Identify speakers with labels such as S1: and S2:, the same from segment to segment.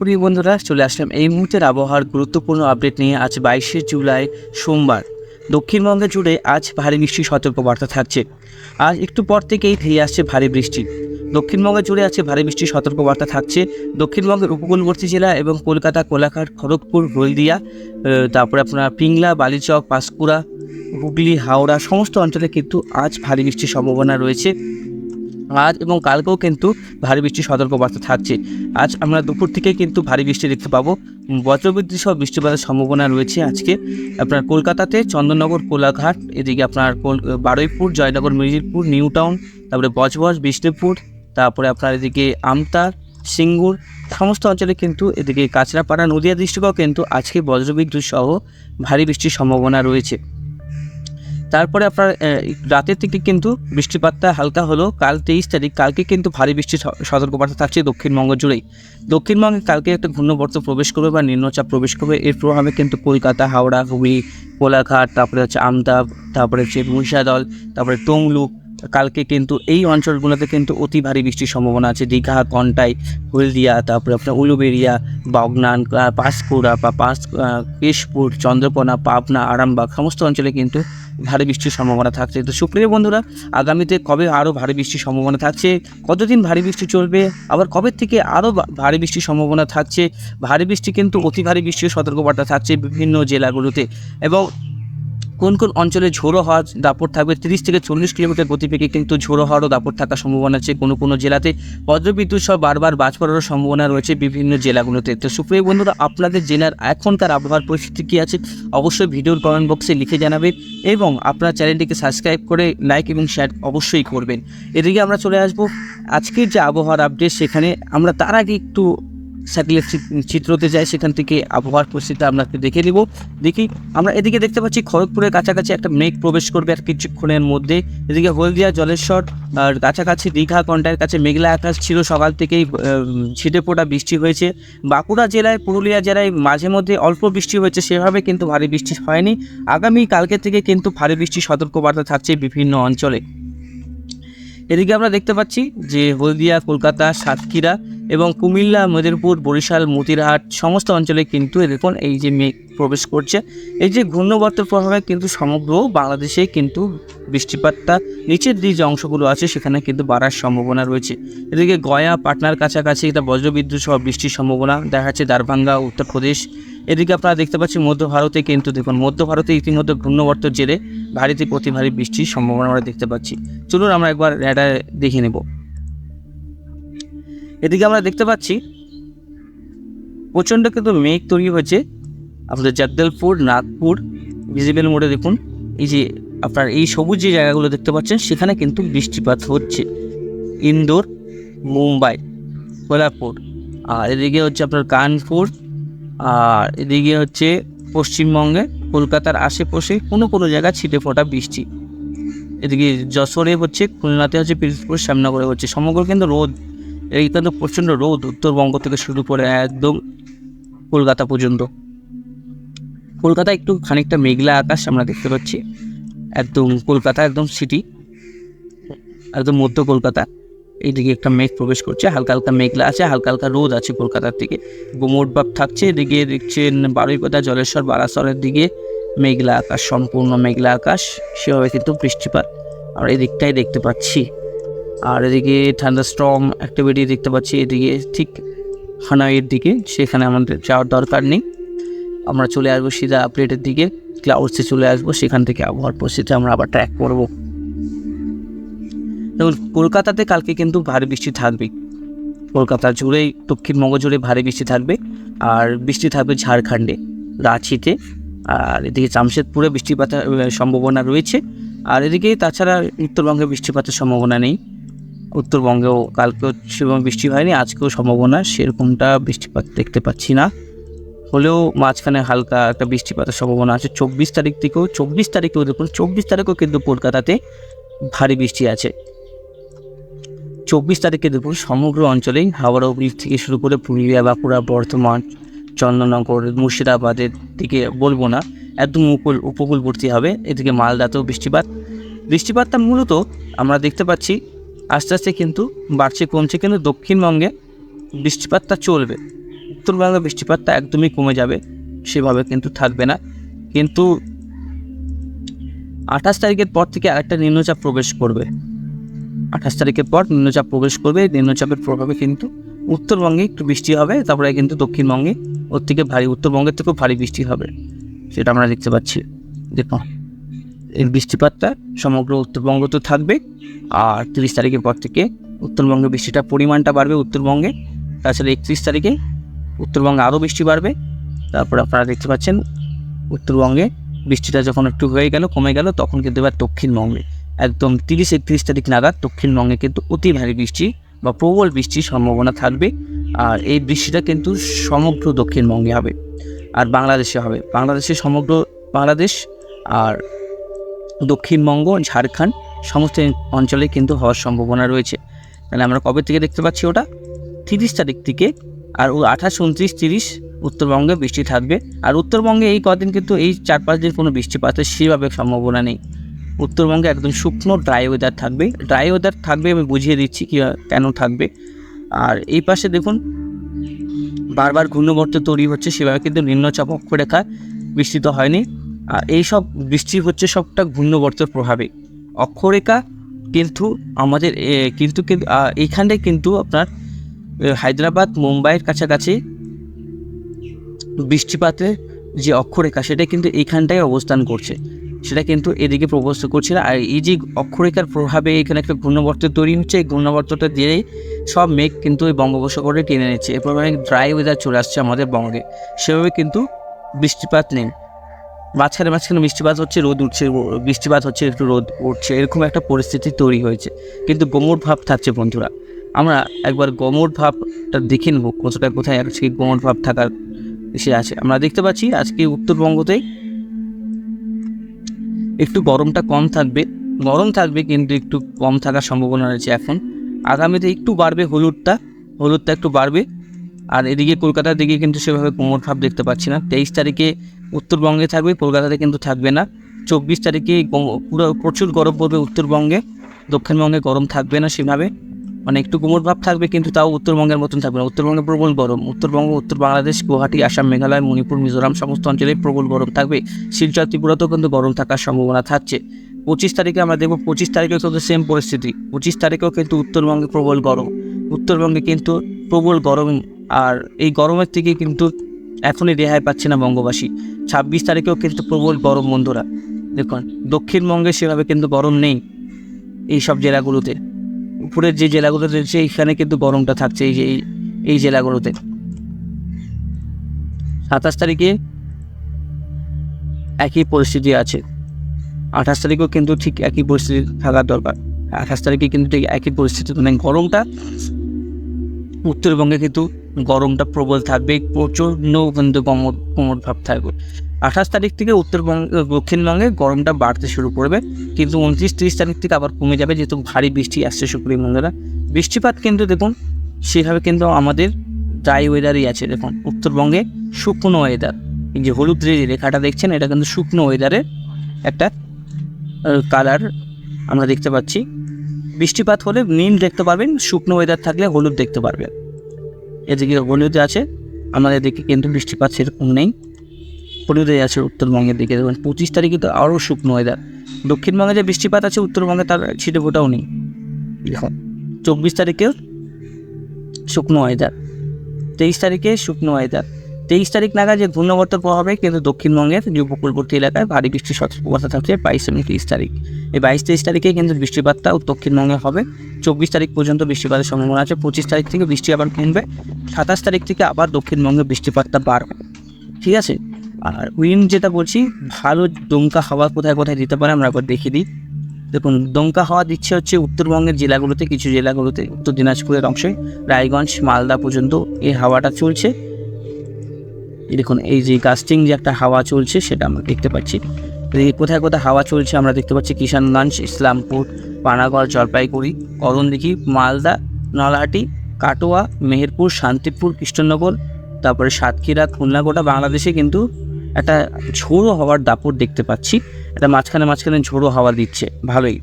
S1: প্রিয় বন্ধুরা, চলে আসলাম এই মুহূর্তের আবহাওয়ার গুরুত্বপূর্ণ আপডেট নিয়ে আজ বাইশে জুলাই সোমবার। দক্ষিণবঙ্গে জুড়ে আজ ভারী বৃষ্টির সতর্কবার্তা থাকছে। আজ একটু পর থেকেই ধেয়ে আসছে ভারী বৃষ্টি। দক্ষিণবঙ্গে জুড়ে আছে ভারী বৃষ্টির সতর্কবার্তা থাকছে। দক্ষিণবঙ্গের উপকূলবর্তী জেলা এবং কলকাতা, কোলাঘাট, খড়গপুর, হলদিয়া তারপরে আপনার পিংলা, বালিচক, পাঁশকুড়া, হুগলি, হাওড়া, সমস্ত অঞ্চলে কিন্তু আজ ভারী বৃষ্টির সম্ভাবনা রয়েছে। আজ এবং কালকেও কিন্তু ভারী বৃষ্টির সতর্কবার্তা থাকছে। আজ আমরা দুপুর থেকে কিন্তু ভারী বৃষ্টি দেখতে পাবো। বজ্রবিদ্যুৎ সহ বৃষ্টিপাতের সম্ভাবনা রয়েছে আজকে। আপনার কলকাতাতে চন্দননগর, কোলাঘাট, এদিকে আপনার বারুইপুর, জয়নগর মির্জিরপুর নিউ টাউন তারপরে বজবজ, বিষ্ণুপুর, তারপরে আপনার এদিকে আমতার সিঙ্গুর, সমস্ত অঞ্চলে কিন্তু এদিকে কাঁচরাপাড়া, নদিয়া ডিস্ট্রিক্টেও কিন্তু আজকে বজ্রবিদ্যুৎ সহ ভারী বৃষ্টির সম্ভাবনা রয়েছে। তারপরে আপনার রাতের থেকে কিন্তু বৃষ্টিপাতটা হালকা হলো। কাল তেইশ তারিখ, কালকে কিন্তু ভারী বৃষ্টির সতর্কবার্তা থাকছে দক্ষিণবঙ্গ জুড়েই। দক্ষিণবঙ্গে কালকে একটা ঘূর্ণবর্ত প্রবেশ করবে বা নিম্নচাপ প্রবেশ করবে। এর প্রভাবে কিন্তু কলকাতা, হাওড়া, হুগলি, কোলাঘাট, তারপরে হচ্ছে আমতাব, তারপরে হচ্ছে মুর্শিদাবাদ, তারপরে তমলুক, কালকে কিন্তু এই অঞ্চলগুলোতে কিন্তু অতি ভারী বৃষ্টির সম্ভাবনা আছে। দীঘা, কন্টাই, হলদিয়া, তারপরে আপনার উলুবেরিয়া বাগনান পাঁশকুড়া বা পাঁচ কেশপুর, চন্দ্রকোনা, পাবনা, আরামবাগ, সমস্ত অঞ্চলে কিন্তু ভারী বৃষ্টির সম্ভাবনা থাকছে। তো সুপ্রিয় বন্ধুরা, আগামীতে কবে আরও ভারী বৃষ্টির সম্ভাবনা থাকছে? কতদিন ভারী বৃষ্টি চলবে? আবার কবে থেকে আরও ভারী বৃষ্টির সম্ভাবনা থাকছে? ভারী বৃষ্টি কিন্তু অতি ভারী বৃষ্টির সতর্কবার্তা থাকছে বিভিন্ন জেলাগুলোতে। এবং কোন কোন অঞ্চলে ঝোড়ো হওয়ার দাপট থাকবে? তিরিশ থেকে চল্লিশ কিলোমিটার গতিবেগে কিন্তু ঝোড়ো হওয়ারও দাপট থাকার সম্ভাবনা আছে কোনো কোনো জেলাতে। বজ্রবিদ্যুৎ সহ বারবার বাজ পড়ারও সম্ভাবনা রয়েছে বিভিন্ন জেলাগুলোতে। তো সুপ্রিয় বন্ধুরা, আপনাদের জেলার এখনকার আবহাওয়ার পরিস্থিতি কী আছে? অবশ্যই ভিডিওর কমেন্ট বক্সে লিখে জানাবেন এবং আপনার চ্যানেলটিকে সাবস্ক্রাইব করে লাইক এবং শেয়ার অবশ্যই করবেন। এদিকে আমরা চলে আসব। আজকের যে আবহাওয়ার আপডেট সেখানে আমরা তার আগে একটু স্যাটেলাইট চিত্রতে যাই, সেখান থেকে আবহাওয়ার পরিস্থিতি একটু দেখে নিব। দেখি, আমরা এদিকে দেখতে পাচ্ছি খড়গপুরের কাছাকাছি একটা মেঘ প্রবেশ করবে আর কিছুক্ষণের মধ্যে। এদিকে হলদিয়া, জলেশ্বর, আর কাছাকাছি দীঘা কন্টার কাছে মেঘলা আকাশ ছিল। সকাল থেকেই ছিটে ফোটা বৃষ্টি হয়েছে। বাঁকুড়া জেলায়, পুরুলিয়া জেলায় মাঝে মধ্যে অল্প বৃষ্টি হয়েছে, সেভাবে কিন্তু ভারী বৃষ্টি হয়নি। আগামী কালকে থেকে কিন্তু ভারী বৃষ্টির সতর্কবার্তা থাকছে বিভিন্ন অঞ্চলে। এদিকে আমরা দেখতে পাচ্ছি যে হলদিয়া, কলকাতা, সাতক্ষীরা এবং কুমিল্লা, মেদিনীপুর, বরিশাল, মতিরহাট সমস্ত অঞ্চলে কিন্তু দেখুন এই যে মেঘ প্রবেশ করছে। এই যে ঘূর্ণবর্তের প্রভাবে কিন্তু সমগ্র বাংলাদেশে কিন্তু বৃষ্টিপাতটা নিচের দিকে যে অংশগুলো আছে সেখানে কিন্তু বাড়ার সম্ভাবনা রয়েছে। এদিকে গয়া, পাটনার কাছাকাছি এটা বজ্রবিদ্যুৎ সহ বৃষ্টির সম্ভাবনা দেখা যাচ্ছে। দারভাঙ্গা, উত্তরপ্রদেশ এদিকে আপনারা দেখতে পাচ্ছেন মধ্য ভারতে কিন্তু দেখুন, মধ্য ভারতে ইতিমধ্যে ঘূর্ণবর্তের জেরে ভারী থেকে অতি ভারী বৃষ্টির সম্ভাবনা আমরা দেখতে পাচ্ছি। চলুন আমরা একবার এটা দেখে নেব। এদিকে আমরা দেখতে পাচ্ছি, প্রচণ্ড কিন্তু মেঘ তৈরি হয়েছে। আপনাদের জগদলপুর, নাগপুর ভিজিবল মোড়ে দেখুন, এই যে আপনার এই সবুজ যে জায়গাগুলো দেখতে পাচ্ছেন, সেখানে কিন্তু বৃষ্টিপাত হচ্ছে। ইন্দোর, মুম্বাই, কোলাপুর। আর এদিকে হচ্ছে আপনার কানপুর আর এদিকে হচ্ছে পশ্চিমবঙ্গে, কলকাতার আশেপাশে কোনো কোনো জায়গায় ছিটে ফোটা বৃষ্টি। এদিকে যশোরে হচ্ছে, খুলনাতে হচ্ছে পিরোজপুর, শ্যামনগরে হচ্ছে সমগ্র কিন্তু রোদ। এই কিন্তু প্রচণ্ড রোদ উত্তরবঙ্গ থেকে শুরু করে একদম কলকাতা পর্যন্ত। কলকাতা একটু খানিকটা মেঘলা আকাশ আমরা দেখতে পাচ্ছি। একদম কলকাতা, একদম সিটি একদম মধ্য কলকাতা। এইদিকে একটা মেঘ প্রবেশ করছে, হালকা হালকা মেঘলা আছে, হালকা হালকা রোদ আছে কলকাতার দিকে। গোমোট ভাব থাকছে, এদিকে দেখছেন বারুইপাতা জলেশ্বর, বারাসরের দিকে মেঘলা আকাশ, সম্পূর্ণ মেঘলা আকাশ, সেভাবে কিন্তু বৃষ্টিপাত আমরা এই দিকটাই দেখতে পাচ্ছি। আর এদিকে ঠান্ডা স্ট্রং অ্যাক্টিভিটি দেখতে পাচ্ছি, এদিকে ঠিক হানাইয়ের দিকে, সেখানে আমাদের যাওয়ার দরকার নেই। আমরা চলে আসব সিধা আপডেটের দিকে ক্লাউডসে চলে আসব, সেখান থেকে আবহাওয়ার পরিস্থিতি আমরা আবার ট্র্যাক করব। দেখুন, কলকাতাতে কালকে কিন্তু ভারী বৃষ্টি থাকবেই কলকাতা জুড়েই, দক্ষিণবঙ্গ জুড়ে ভারী বৃষ্টি থাকবে, আর বৃষ্টি থাকবে ঝাড়খণ্ডে, রাঁচিতে, আর এদিকে জামশেদপুরে বৃষ্টিপাতের সম্ভাবনা রয়েছে, আর এদিকে তাছাড়া উত্তরবঙ্গে বৃষ্টিপাতের সম্ভাবনা নেই। উত্তরবঙ্গেও কালকেও সেরকম বৃষ্টি হয়নি, আজকেও সম্ভাবনা সেরকমটা বৃষ্টিপাত দেখতে পাচ্ছি না। হলেও মাঝখানে হালকা একটা বৃষ্টিপাতের সম্ভাবনা আছে, চব্বিশ তারিখ থেকেও, চব্বিশ তারিখেও দেখুন, চব্বিশ তারিখেও কিন্তু কলকাতাতে ভারী বৃষ্টি আছে। চব্বিশ তারিখে দেখুন সমগ্র অঞ্চলেই হাওড়া হুগলি থেকে শুরু করে পুরুলিয়া, বাঁকুড়া, বর্ধমান, চন্দননগর, মুর্শিদাবাদের দিকে বলব না, একদম উপকূল, উপকূলবর্তী হবে। এদিকে মালদাতেও বৃষ্টিপাত। বৃষ্টিপাতটা মূলত আমরা দেখতে পাচ্ছি আস্তে আস্তে কিন্তু বাড়ছে, কমছে, কিন্তু দক্ষিণবঙ্গে বৃষ্টিপাতটা চলবে। উত্তরবঙ্গে বৃষ্টিপাতটা একদমই কমে যাবে, সেভাবে কিন্তু থাকবে না। কিন্তু আঠাশ তারিখের পর থেকে আরেকটা নিম্নচাপ প্রবেশ করবে। আঠাশ তারিখের পর নিম্নচাপ প্রবেশ করবে। নিম্নচাপের প্রভাবে কিন্তু উত্তরবঙ্গে একটু বৃষ্টি হবে, তারপরে কিন্তু দক্ষিণবঙ্গে ওর থেকে ভারী, উত্তরবঙ্গের থেকেও ভারী বৃষ্টি হবে, সেটা আমরা দেখতে পাচ্ছি। দেখুন, এই বৃষ্টিপাতটা সমগ্র উত্তরবঙ্গ তো থাকবে, আর তিরিশ তারিখের পর থেকে উত্তরবঙ্গে বৃষ্টিটার পরিমাণটা বাড়বে উত্তরবঙ্গে, তাছাড়া একত্রিশ তারিখে উত্তরবঙ্গে আরও বৃষ্টি বাড়বে। তারপর আপনারা দেখতে পাচ্ছেন, উত্তরবঙ্গে বৃষ্টিটা যখন একটু হয়ে গেল, কমে গেল, তখন কিন্তু এবার দক্ষিণবঙ্গে একদম তিরিশ একত্রিশ তারিখ নাগাদ দক্ষিণবঙ্গে কিন্তু অতি ভারী বৃষ্টি বা প্রবল বৃষ্টির সম্ভাবনা থাকবে। আর এই বৃষ্টিটা কিন্তু সমগ্র দক্ষিণবঙ্গে হবে আর বাংলাদেশে হবে। বাংলাদেশে সমগ্র বাংলাদেশ আর দক্ষিণবঙ্গ ঝাড়খণ্ড সমস্ত অঞ্চলে কিন্তু হওয়ার সম্ভাবনা রয়েছে। তাহলে আমরা কবে থেকে দেখতে পাচ্ছি ওটা? তিরিশ তারিখ থেকে আর ও আঠাশ, উনত্রিশ, তিরিশ উত্তরবঙ্গে বৃষ্টি থাকবে। আর উত্তরবঙ্গে এই কদিন কিন্তু এই চার পাঁচ দিন কোনো বৃষ্টিপাতের সেভাবে সম্ভাবনা নেই। উত্তরবঙ্গে একদম শুকনো ড্রাই ওয়েদার থাকবে। ড্রাই ওয়েদার থাকবে, আমি বুঝিয়ে দিচ্ছি কি, কেন থাকবে। আর এই পাশে দেখুন, বারবার ঘূর্ণবর্ত তৈরি হচ্ছে, সেভাবে কিন্তু নিম্নচাপ অক্ষরেখা বৃষ্টি তো হয়নি। আর এই সব বৃষ্টি হচ্ছে, সবটা ঘূর্ণবর্তের প্রভাবে। অক্ষরেখা কিন্তু আমাদের কিন্তু এইখানটায় কিন্তু আপনার হায়দ্রাবাদ, মুম্বাইয়ের কাছাকাছি বৃষ্টিপাতের যে অক্ষরেখা, সেটা কিন্তু এইখানটায় অবস্থান করছে। সেটা কিন্তু এদিকে প্রবস্ত করছে না। আর এই যে অক্ষরেখার প্রভাবে এখানে একটা ঘূর্ণবর্ত তৈরি হচ্ছে, এই ঘূর্ণবর্তটা দিয়েই সব মেঘ কিন্তু ওই বঙ্গোপসাগরে টেনে নিচ্ছে। এরপর অনেক ড্রাই ওয়েদার চলে আসছে আমাদের বঙ্গে। সেভাবে কিন্তু বৃষ্টিপাত নেই। মাঝখানে মাঝখানে বৃষ্টিপাত হচ্ছে, রোদ উঠছে বৃষ্টিপাত হচ্ছে, একটু রোদ উঠছে। এরকম একটা পরিস্থিতি তৈরি হয়েছে। কিন্তু গোমর ভাব থাকছে বন্ধুরা। আমরা একবার গোমর ভাবটা দেখে নেব, কতটা কোথায় আজকে গোমর ভাব থাকার সে আছে। আমরা দেখতে পাচ্ছি আজকে উত্তরবঙ্গতে একটু গরমটা কম থাকবে। গরম থাকবে কিন্তু একটু কম থাকার সম্ভাবনা রয়েছে এখন। আগামীতে একটু বাড়বে হলুদটা হলুদটা একটু বাড়বে। আর এদিকে কলকাতার দিকে কিন্তু সেভাবে কোমর ভাব দেখতে পাচ্ছি না। তেইশ তারিখে উত্তরবঙ্গে থাকবে, কলকাতাতে কিন্তু থাকবে না। চব্বিশ তারিখে পুরো প্রচুর গরম পড়বে উত্তরবঙ্গে। দক্ষিণবঙ্গে গরম থাকবে না সেভাবে। মানে একটু কোমর ভাব থাকবে, কিন্তু তাও উত্তরবঙ্গের মতন থাকবে না। উত্তরবঙ্গে প্রবল গরম। উত্তরবঙ্গ, উত্তর বাংলাদেশ, গুয়াহাটি, আসাম, মেঘালয়, মণিপুর, মিজোরাম, সমস্ত অঞ্চলে প্রবল গরম থাকবে। শিলচর, ত্রিপুরাতেও কিন্তু গরম থাকার সম্ভাবনা থাকছে। পঁচিশ তারিখে আমরা দেখব, পঁচিশ তারিখেও কিন্তু সেম পরিস্থিতি। পঁচিশ তারিখেও কিন্তু উত্তরবঙ্গে প্রবল গরম। উত্তরবঙ্গে কিন্তু প্রবল গরম, আর এই গরমের থেকে কিন্তু এখনই রেহাই পাচ্ছে না বঙ্গবাসী। ছাব্বিশ তারিখেও কিন্তু প্রবল গরম বন্ধুরা। দেখুন, দক্ষিণবঙ্গে সেভাবে কিন্তু গরম নেই এই সব জেলাগুলোতে। উপরের যে জেলাগুলো রয়েছে, এইখানে কিন্তু গরমটা থাকছে, এই এই- এই জেলাগুলোতে। সাতাশ তারিখে একই পরিস্থিতি আছে। আঠাশ তারিখেও কিন্তু ঠিক একই পরিস্থিতি থাকার দরকার। আঠাশ তারিখে কিন্তু ঠিক একই পরিস্থিতি। মানে গরমটা উত্তরবঙ্গে কিন্তু গরমটা প্রবল থাকবে, প্রচণ্ড কিন্তু কোমর কোমর ভাব থাকবে। আঠাশ তারিখ থেকে উত্তরবঙ্গ দক্ষিণবঙ্গে গরমটা বাড়তে শুরু করবে। কিন্তু উনত্রিশ, তিরিশ তারিখ থেকে আবার কমে যাবে, যেহেতু ভারী বৃষ্টি আসছে, সুপ্রিম বন্ধুরা। বৃষ্টিপাত কিন্তু দেখুন, সেভাবে কিন্তু আমাদের ড্রাই ওয়েদারই আছে। দেখুন উত্তরবঙ্গে শুকনো ওয়েদার এই যে হলুদ যে রেখাটা দেখছেন, এটা কিন্তু শুকনো ওয়েদারের একটা কালার আমরা দেখতে পাচ্ছি। বৃষ্টিপাত হলে নীল দেখতে পারবেন, শুকনো ওয়েদার থাকলে হলুদ দেখতে পারবেন। এদিকে হলুদ আছে, আমাদের দিকে কিন্তু বৃষ্টিপাত সেরকম নেই। হলুদে আছে উত্তরবঙ্গের দিকে। দেখুন পঁচিশ তারিখে তো আরও শুকনো ওয়েদার দক্ষিণবঙ্গে যে বৃষ্টিপাত আছে উত্তরবঙ্গে তার ছিটে ফোটাও নেই। দেখুন, চব্বিশ তারিখেও শুকনো ওয়েদার তেইশ তারিখে শুকনো ওয়েদার তেইশ তারিখ নাগাদ যে ঘূর্ণবর্তের প্রভাবে কিন্তু দক্ষিণবঙ্গের যে উপকূলবর্তী এলাকায় ভারী বৃষ্টির সতর্কতা থাকছে বাইশ এবং তেইশ তারিখ। এই বাইশ, তেইশ তারিখে কিন্তু বৃষ্টিপাতটা দক্ষিণবঙ্গে হবে। চব্বিশ তারিখ পর্যন্ত বৃষ্টিপাতের সম্ভাবনা আছে। পঁচিশ তারিখ থেকে বৃষ্টি আবার কমবে। সাতাশ তারিখ থেকে আবার দক্ষিণবঙ্গে বৃষ্টিপাতটা বাড়বে। ঠিক আছে? আর উইন্ড যেটা বলছি, ভালো দমকা হাওয়া কোথায় কোথায় দিতে পারে আমরা একবার দেখে দিই। দেখুন, দমকা হাওয়া দিচ্ছে হচ্ছে উত্তরবঙ্গের জেলাগুলোতে, কিছু জেলাগুলোতে, উত্তর দিনাজপুরের অংশে, রায়গঞ্জ, মালদা পর্যন্ত এই হাওয়াটা চলছে। দেখুন, এই যে গাস্টিং যে একটা হাওয়া চলছে, সেটা আমরা দেখতে পাচ্ছি। কোথায় কোথায় হাওয়া চলছে আমরা দেখতে পাচ্ছি, কিষানগঞ্জ, ইসলামপুর, পানাগড়, জলপাইগুড়ি করণদিঘি মালদা, নলহাটি, কাটোয়া, মেহেরপুর, শান্তিপুর, কৃষ্ণনগর, তারপরে সাতক্ষীরা খুলনা গোটা বাংলাদেশে কিন্তু একটা ঝোড়ো হওয়ার দাপট দেখতে পাচ্ছি। এটা মাঝখানে মাঝখানে ঝোড়ো হাওয়া দিচ্ছে। ভালোই।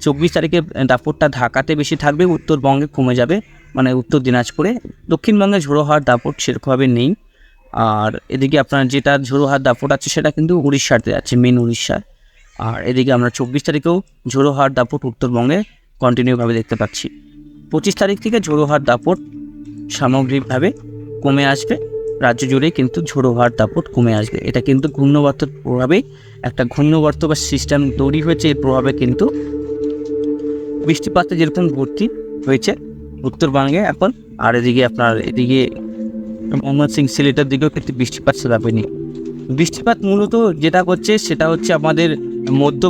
S1: চব্বিশ তারিখে দাপটটা ঢাকাতে বেশি থাকবে, উত্তরবঙ্গে কমে যাবে মানে উত্তর দিনাজপুরে। দক্ষিণবঙ্গে ঝোড়ো হওয়ার দাপট সেরকমভাবে নেই। আর এদিকে আপনার যেটা ঝোড়ো হওয়ার দাপট আছে সেটা কিন্তু উড়িষ্যাতে আছে মেন উড়িষ্যার আর এদিকে আমরা চব্বিশ তারিখেও ঝোড়ো হওয়ার দাপট উত্তরবঙ্গে কন্টিনিউভাবে দেখতে পাচ্ছি। পঁচিশ তারিখ থেকে ঝোড়ো হওয়ার দাপট সামগ্রিকভাবে কমে আসবে। রাজ্য জুড়ে কিন্তু ঝোড়ো হওয়ার দাপট কমে আসবে। এটা কিন্তু ঘূর্ণবর্তের প্রভাবেই একটা ঘূর্ণবর্ত বা সিস্টেম তৈরি হয়েছে, এর প্রভাবে কিন্তু বৃষ্টিপাতে যেরকম ভর্তি হয়েছে উত্তরবঙ্গে, এখন আর এদিকে আপনার এদিকে মোহাম্মদ সিং সিলেটের দিকেও কিন্তু বৃষ্টিপাত সেভাবে বৃষ্টিপাত মূলত যেটা করছে সেটা হচ্ছে আমাদের মধ্য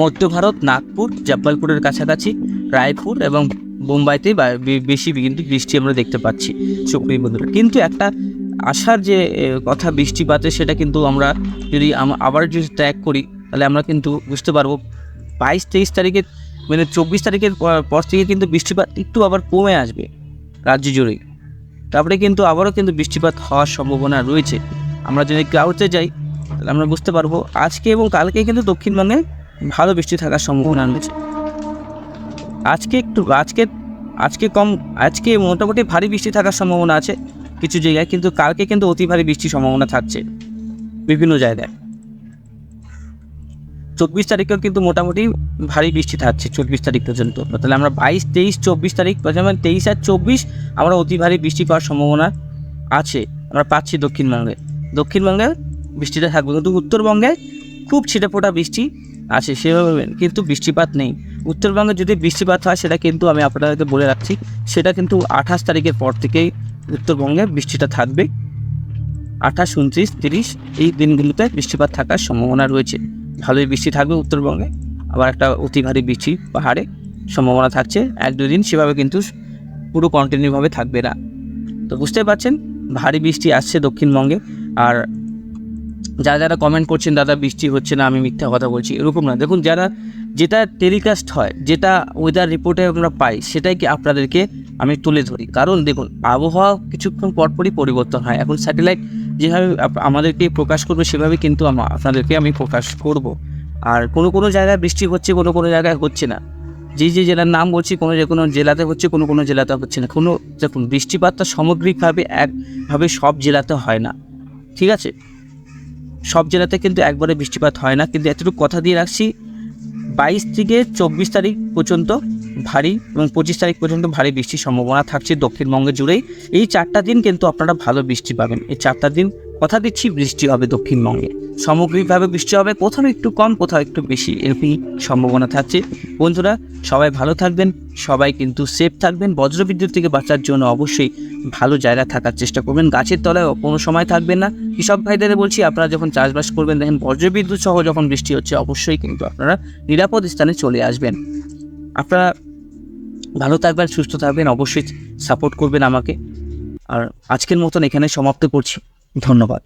S1: মধ্য ভারত, নাগপুর, জব্বলপুরের কাছাকাছি, রায়পুর এবং বে- বেশি কিন্তু বৃষ্টি আমরা দেখতে পাচ্ছি সুপ্রিয় বন্ধুরা। কিন্তু একটা আসার যে কথা বৃষ্টিপাতে, সেটা কিন্তু আমরা যদি আবার যদি ট্র্যাক করি, তাহলে আমরা কিন্তু বুঝতে পারব, বাইশ তেইশ তারিখে মানে চব্বিশ তারিখের পর- পর থেকে কিন্তু বৃষ্টিপাত একটু আবার কমে আসবে রাজ্য জুড়েই। তারপরে কিন্তু আবারও কিন্তু বৃষ্টিপাত হওয়ার সম্ভাবনা রয়েছে। আমরা যদি ক্লাউডে যাই, তাহলে আমরা বুঝতে পারব, আজকে এবং কালকে কিন্তু দক্ষিণবঙ্গে ভালো বৃষ্টি থাকার সম্ভাবনা রয়েছে। আজকে একটু, আজকে আজকে কম, আজকে মোটামুটি ভারী বৃষ্টি থাকার সম্ভাবনা আছে কিছু জায়গায়, কিন্তু কালকে কিন্তু অতি ভারী বৃষ্টির সম্ভাবনা থাকছে বিভিন্ন জায়গায়। চব্বিশ তারিখেও কিন্তু মোটামুটি ভারী বৃষ্টি থাকছে চব্বিশ তারিখ পর্যন্ত। তাহলে আমরা বাইশ, তেইশ, চব্বিশ তারিখ যেমন তেইশ আর চব্বিশ, আমরা অতি ভারী বৃষ্টি পাওয়ার সম্ভাবনা আছে। আমরা পাচ্ছি দক্ষিণবঙ্গে। দক্ষিণবঙ্গে বৃষ্টিটা থাকবে, কিন্তু উত্তরবঙ্গে খুব ছিটেফোঁটা বৃষ্টি আছে, সেভাবে কিন্তু বৃষ্টিপাত নেই। উত্তরবঙ্গে যদি বৃষ্টিপাত হয়, সেটা কিন্তু আমি আপনাদেরকে বলে রাখছি, সেটা কিন্তু আঠাশ তারিখের পর থেকেই উত্তরবঙ্গে বৃষ্টিটা থাকবে। আঠাশ, উনত্রিশ, তিরিশ, এই দিনগুলোতে বৃষ্টিপাত থাকার সম্ভাবনা রয়েছে। ভালোই বৃষ্টি থাকবে উত্তরবঙ্গে, আবার একটা অতি ভারী বৃষ্টি পাহাড়ে সম্ভাবনা থাকছে। এক, দুই দিন সেভাবে কিন্তু পুরো কন্টিনিউভাবে থাকবে না। তো বুঝতে পারছেন, ভারী বৃষ্টি আসছে দক্ষিণবঙ্গে, আর যারা যারা কমেন্ট করছেন, দাদা বৃষ্টি হচ্ছে না, আমি মিথ্যা কথা বলছি, এরকম না। দেখুন, যারা, যেটা টেলিকাস্ট হয়, যেটা ওয়েদার রিপোর্টে আমরা পাই, সেটাই কি আপনাদেরকে আমি তুলে ধরি। কারণ দেখুন, আবহাওয়া কিছুক্ষণ পরপরই পরিবর্তন হয়। এখন স্যাটেলাইট যেভাবে আমাদেরকে প্রকাশ করবে, সেভাবে কিন্তু আপনাদেরকে আমি প্রকাশ করব। আর কোনো কোনো জায়গায় বৃষ্টি হচ্ছে, কোনো কোনো জায়গায় হচ্ছে না। যে যে জেলার নাম বলছি, কোনো যে কোনো জেলাতে হচ্ছে, কোনো কোনো জেলাতে হচ্ছে না। কোনো, দেখুন, বৃষ্টিপাতটা সামগ্রিকভাবে একভাবে সব জেলাতে হয় না। ঠিক আছে? সব জেলাতে কিন্তু একবারে বৃষ্টিপাত হয় না। কিন্তু এতটুকু কথা দিয়ে রাখছি, বাইশ থেকে চব্বিশ তারিখ পর্যন্ত ভারী এবং পঁচিশ তারিখ পর্যন্ত ভারী বৃষ্টির সম্ভাবনা থাকছে দক্ষিণবঙ্গে জুড়েই। এই চারটা দিন কিন্তু আপনারা ভালো বৃষ্টি পাবেন। এই চারটা দিন কথা দিচ্ছি, বৃষ্টি হবে দক্ষিণবঙ্গে। সামগ্রিকভাবে বৃষ্টি হবে, কোথাও একটু কম, কোথাও একটু বেশি, এরকমই সম্ভাবনা থাকছে। বন্ধুরা, সবাই ভালো থাকবেন, সবাই কিন্তু সেফ থাকবেন, বজ্রবিদ্যুৎ থেকে বাঁচার জন্য অবশ্যই ভালো জায়গা থাকার চেষ্টা করবেন। গাছের তলায় কোনো সময় থাকবেন না। কৃষক ভাইদের বলছি, আপনারা যখন চাষবাস করবেন, দেখেন বজ্রবিদ্যুৎ সহ যখন বৃষ্টি হচ্ছে, অবশ্যই কিন্তু আপনারা নিরাপদ স্থানে চলে আসবেন। আপনারা ভালো থাকবেন, সুস্থ থাকবেন, অবশ্যই সাপোর্ট করবেন আমাকে। আর আজকের মতন এখানে সমাপ্ত করছি। ধন্যবাদ।